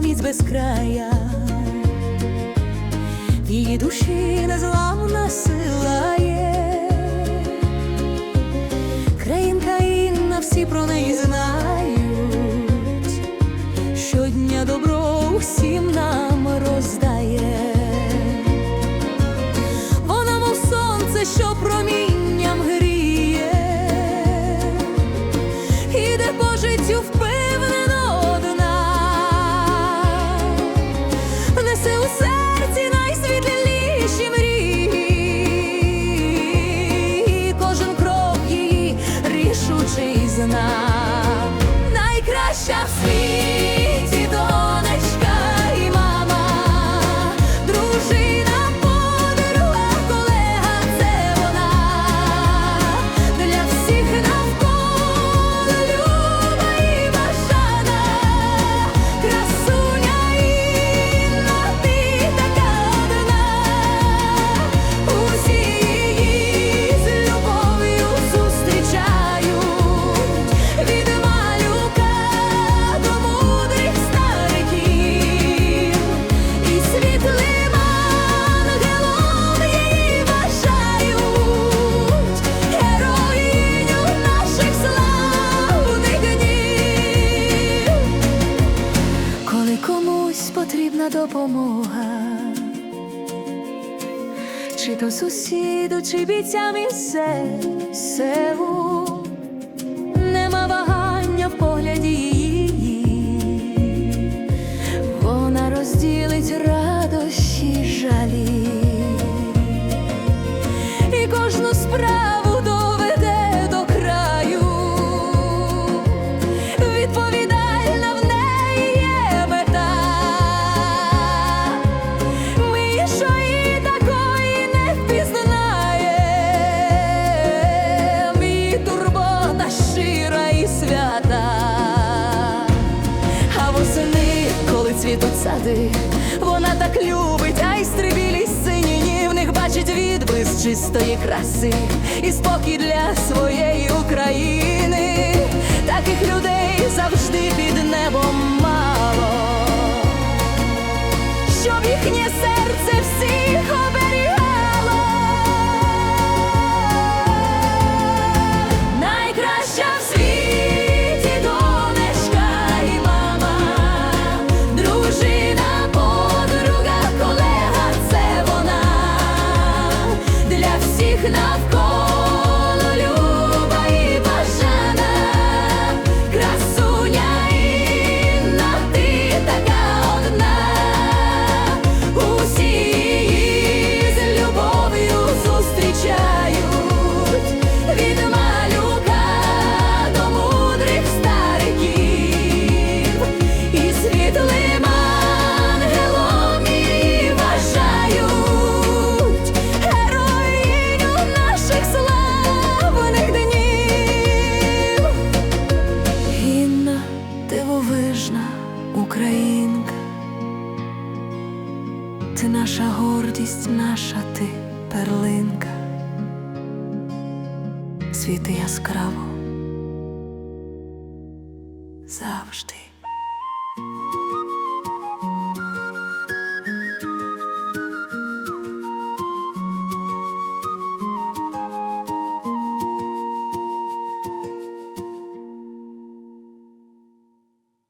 світ без края, її душі незламна сила є. Країнка Інна, всі про неї знають, щодня добро усім нам роздає. Вона, мов сонце, що промінням гріє, іде по життю впевнено найкраща в світі допомога, чи то сусіду, чи бійцям із селу, нема сади, вона так любить, айстри білі сині, в них бачить відблиск чистої краси і спокій для своєї України. Таких людей завжди під небом мало, щоб їхнє серце всіх оберігало. Українка, ти наша гордість, наша ти перлинка, світи яскраво